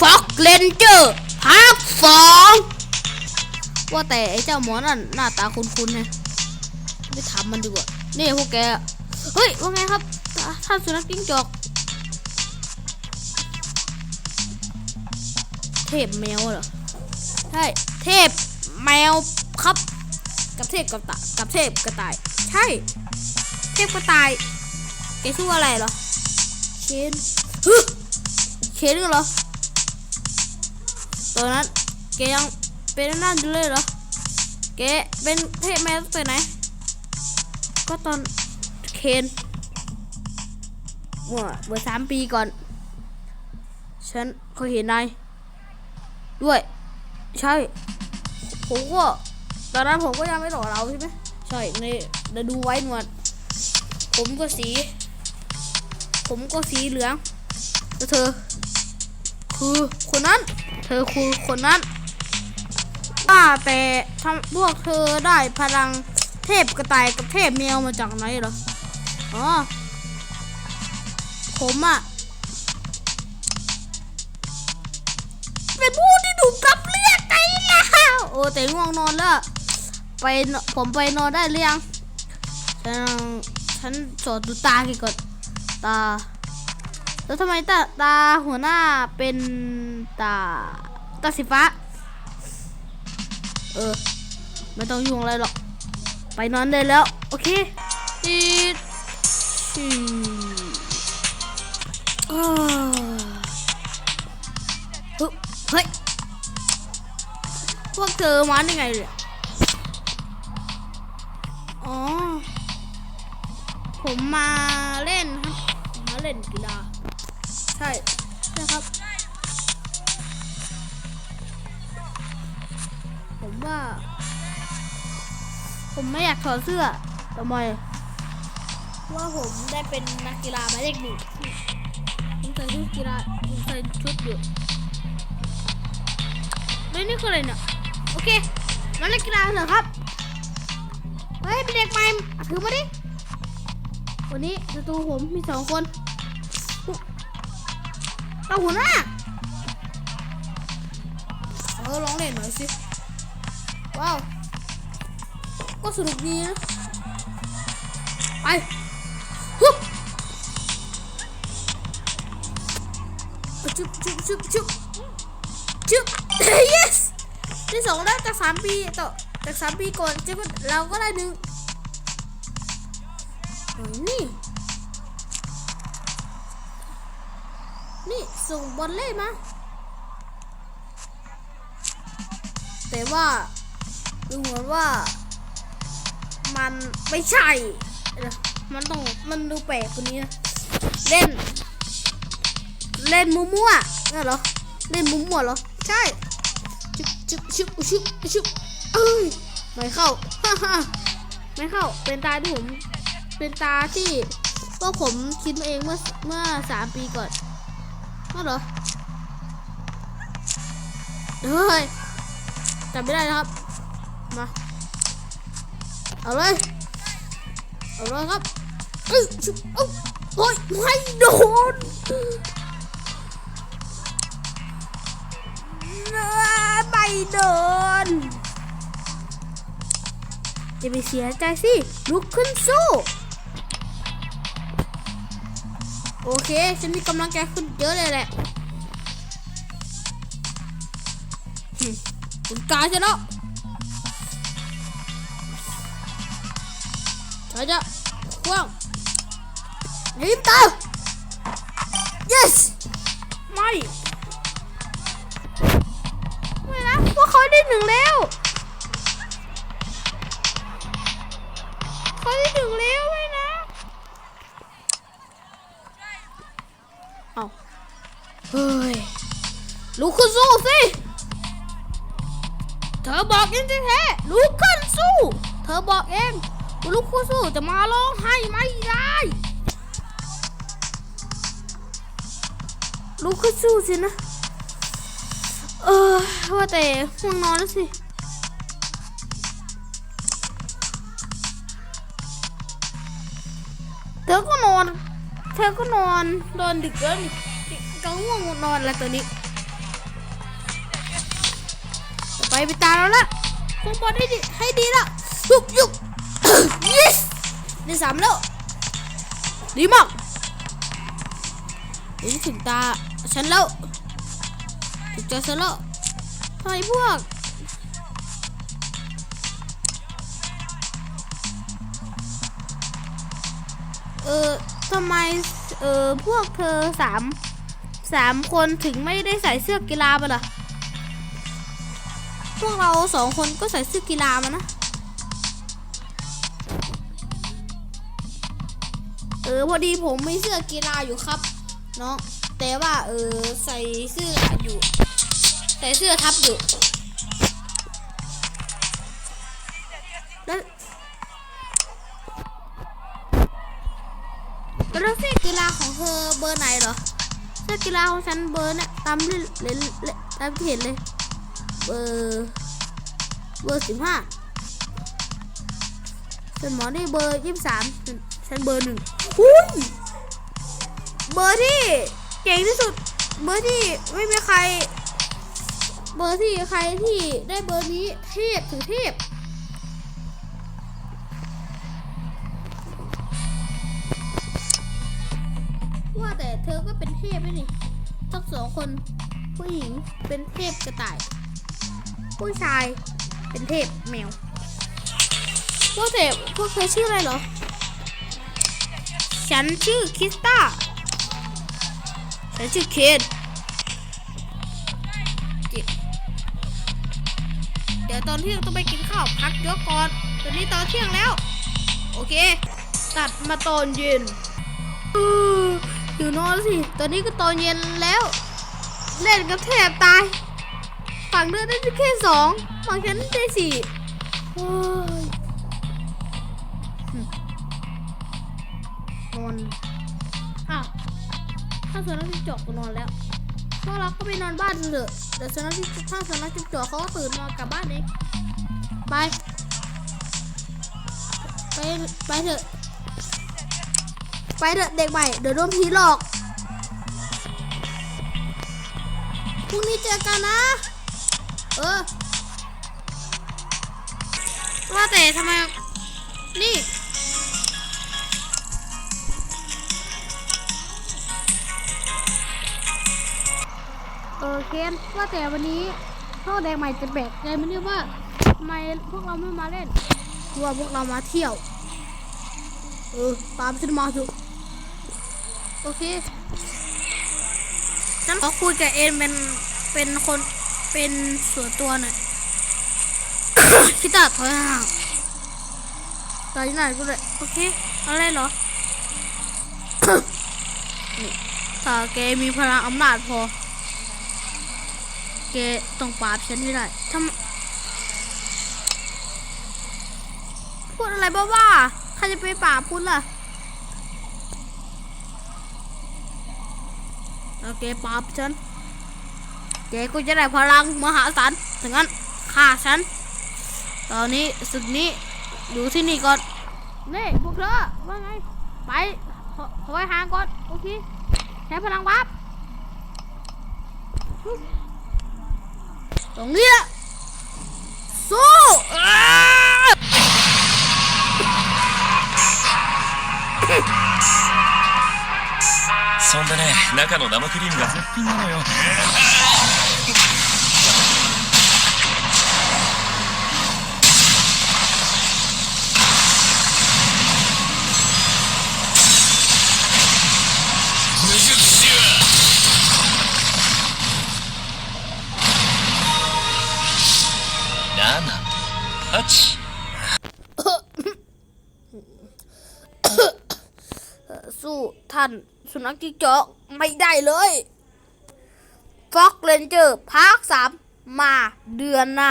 ฟ็อกเลนเจอร์ภาคสองว่าแต่ไอ้เจ้าหมอนั่นหน้าตาคุ้นๆไงไปถามมันดีกว่านี่พวกแก เฮ้ย ว่าไงครับ ท่านสุนัขจิ้งจอก เทพแมวเหรอ ใช่ เทพแมวครับ กับเทพกับตะกับเทพกระต่าย ใช่ เทพกระต่าย แกชื่ออะไรเหรอเคนฮึเคนเหรอ ตอนนั้นแกยังเป็นนั่นอยู่เลยเหรอแกเป็นเทพแมวตั้งแต่ไหน ก็ตอนเคนเมื่อเมื่อสามปีก่อน ฉันเคยเห็นนายด้วย ใช่ผมก็ตอนนั้นผมก็ยังไม่หล่อเราใช่ไหมใช่ในเดี๋ยวดูไว้หนวด ผมก็สี ผมก็สีเหลืองแล้วเธอ คือคนนั้น เธอคือคนนั้นว่าแต่ทำพวกเธอได้พลังเทพกระต่ายกับเทพแมวมาจากไหนเหรอ อ๋อ ผมอะเป็นผู้ที่ถูกับเลือดไปแล้ว โอ้แต่ง่วงนอนแล้ว ไปผมไปนอนได้หรือยัง ฉันฉันจอดดูตาก่ก่อน ตา แล้วทำไมตาตาหัวหน้าเป็นตาตาสีฟ้า เออ ไม่ต้องยุ่งอะไรหรอก ไปนอนได้แล้ว โอเคอีดชีอ้าวเฮ้ยเฮ้ย พวกเธอมาได้ไงเนี่ยอ๋อ ผมมาเล่นครับ มาเล่นกีฬา ใช่ใช่ครับ ผมว่า ผมไม่อยากถอดเสื้อทำไมเพราะว่าผมได้เป็นนักกีฬาหมายเลขหนึ่งผมใส่ชุดกีฬาผมใส่ชุดอยู่แล้วนี่คืออะไรเนี่ยโอเคมาเล่นกีฬาเหรอครับเฮ้ยเป็นเด็กใหม่ถือมาดิวันนี้ศัตรูผมมีสองคน เอาหัวหน้าเออลองเล่นหน่อยสิ ว้าว ก็สนุกดีนะ ไปฮึบชุบชุบชุบชุบชุบ yes ที่สองได้จากสามปีต่อจากสามปีก่อนเจ้าก็เราก็ได้หนึ่งโอ้ยนี่ นี่ส่งบอลเล่มา แต่ว่าดูเหมือนว่า มันไม่ใช่ มันต้องมันดูแปลกกว่านี้นะเล่น เล่นมัวมั่วนั่นเหรอ เล่นมัวมั่วเหรอ ใช่ชุบชุบชุบชุบชุบเอ้ยไม่เข้าฮ่าฮ่าไม่เข้า เป็นตาที่ผม เป็นตาที่พวกผมคิดมาเองเมื่อเมื่อสามปีก่อน นั่นเหรอเฮ้ยจำไม่ได้นะครับ มา เอาเลย เอาเลยครับเอ้ยชุบเอ้าโอ้ยไม่โดนไม่โดน จะไปเสียใจสิ ลุกขึ้นสู้ โอเค ฉันมีกำลังใจขึ้นเยอะเลยแหละหึคุณกายชนะเราจะคว้างรีบตา yes ไม่ ไม่นะพวกเขาได้หนึ่งแล้ว เอาเฮ้ยลุกขึ้นสู้สิเธอบอกเองแท้ลุกขึ้นสู้ เธอบอกเองลุกขึ้นสู้จะมาร้องไห้ไม่ได้ลุกขึ้นสู้สินะ เออว่าแต่ห่วงนอนแล้วสิ เธอก็นอนนอนดึกแล้วนี่ก็ง่วงนอนแล้วตอนนี้ไปไปตามเราละคุมบอลให้ดีให้ดีละยุกยุก yes ได้สามแล้ว ดีมากเดี๋ยวถึงตาฉันแล้วถึงเจอฉันแล้วทำไมพวกเออ ทำไมเออพวกเธอสามสามคนถึงไม่ได้ใส่เสื้อกีฬามาล่ะพวกเราสองคนก็ใส่เสื้อกีฬามานะ เออพอดีผมมีเสื้อกีฬาอยู่ครับเนาะแต่ว่าเออใส่เสื้ออยู่ ใส่เสื้อทับอยู่ เหรอเสื้อกีฬาของฉันเบอร์เนี่ยตามที่เลยเลยตามที่เห็นเลย เบอร์เบอร์สิบห้าส่วนหมอนี่เบอร์ยี่สิบสามฉันเบอร์หนึ่งหุ้ยเบอร์ที่เก่งที่สุด เบอร์ที่ไม่มีใคร เบอร์ที่ใครที่ได้เบอร์นี้เทพถึงเทพ แต่เธอก็เป็นเทพไหมนี่ทั้งสองคนผู้หญิงเป็นเทพกระต่าย ผู้ชายเป็นเทพแมวพว่าแต่พวกเธอชื่ออะไรเหรอ ฉันชื่อคิสตาฉันชื่อเคนเจเดี๋ยวตอนเที่ยงต้องไปกินข้าวพักเยอะก่อน ตอนนี้ตอนเที่ยงแล้ว โอเค ตัดมาตอนเย็น อยู่นอนสิ ตอนนี้ก็ตอนเย็นแล้ว เล่นกับแทบตาย ฝั่งเดือนได้แค่สองฝั่งฉันได้สี่โอ้ยนอน อ้าว ถ้าส่วนนักจิ้งจอกก็นอนแล้วพวกเราก็ไปนอนบ้านเถอะ เดี๋ยวส่วนนักจิ้งถ้าส่วนนักจิ้งจอกเขาก็ตื่นมากลับบ้านเอง ไป ไป ไปเถอะ ไปเถอะเด็กใหม่ เดี๋ยวโดนผีหลอก พรุ่งนี้เจอกันนะ เออ ว่าแต่ทำไม นี่ เออเคนว่าแต่วันนี้พ่อแดงใหม่จะแปลกใจไหมเนี่ยว่าทำไมพวกเราไม่มาเล่นคือว่าพวกเรามาเที่ยว เออ ตามฉันมาเถอะ โอเคฉันขอคุยกับเอ็นเป็นเป็นคนเป็นส่วนตัวหน่อยคิดตัดถอยห่างตายหน่อยก็เลยโอเคอะไรเหรอนี่ถ้าแกมีพลังอำนาจพอ แกต้องปราบฉันให้ได้ทำพูดอะไรบ้าๆใครจะไปปราบคุณล่ะ โอเคปราบฉันแกก็จะได้พลังมหาศาลถึงนั้นฆ่าฉัน ตอนนี้ศึกนี้อยู่ที่นี่ก่อน นี่พวกเธอว่าไง ไปถถอยห่างก่อน โอเค ใช้พลังวับตรงนี้แหละสู้ そんでね中の生クリームが絶品なのよ無術師は7 8 สุนัขจิ้งจอกไม่ได้เลยฟ็อกเลนเจอร์ภาคสามมาเดือนหน้า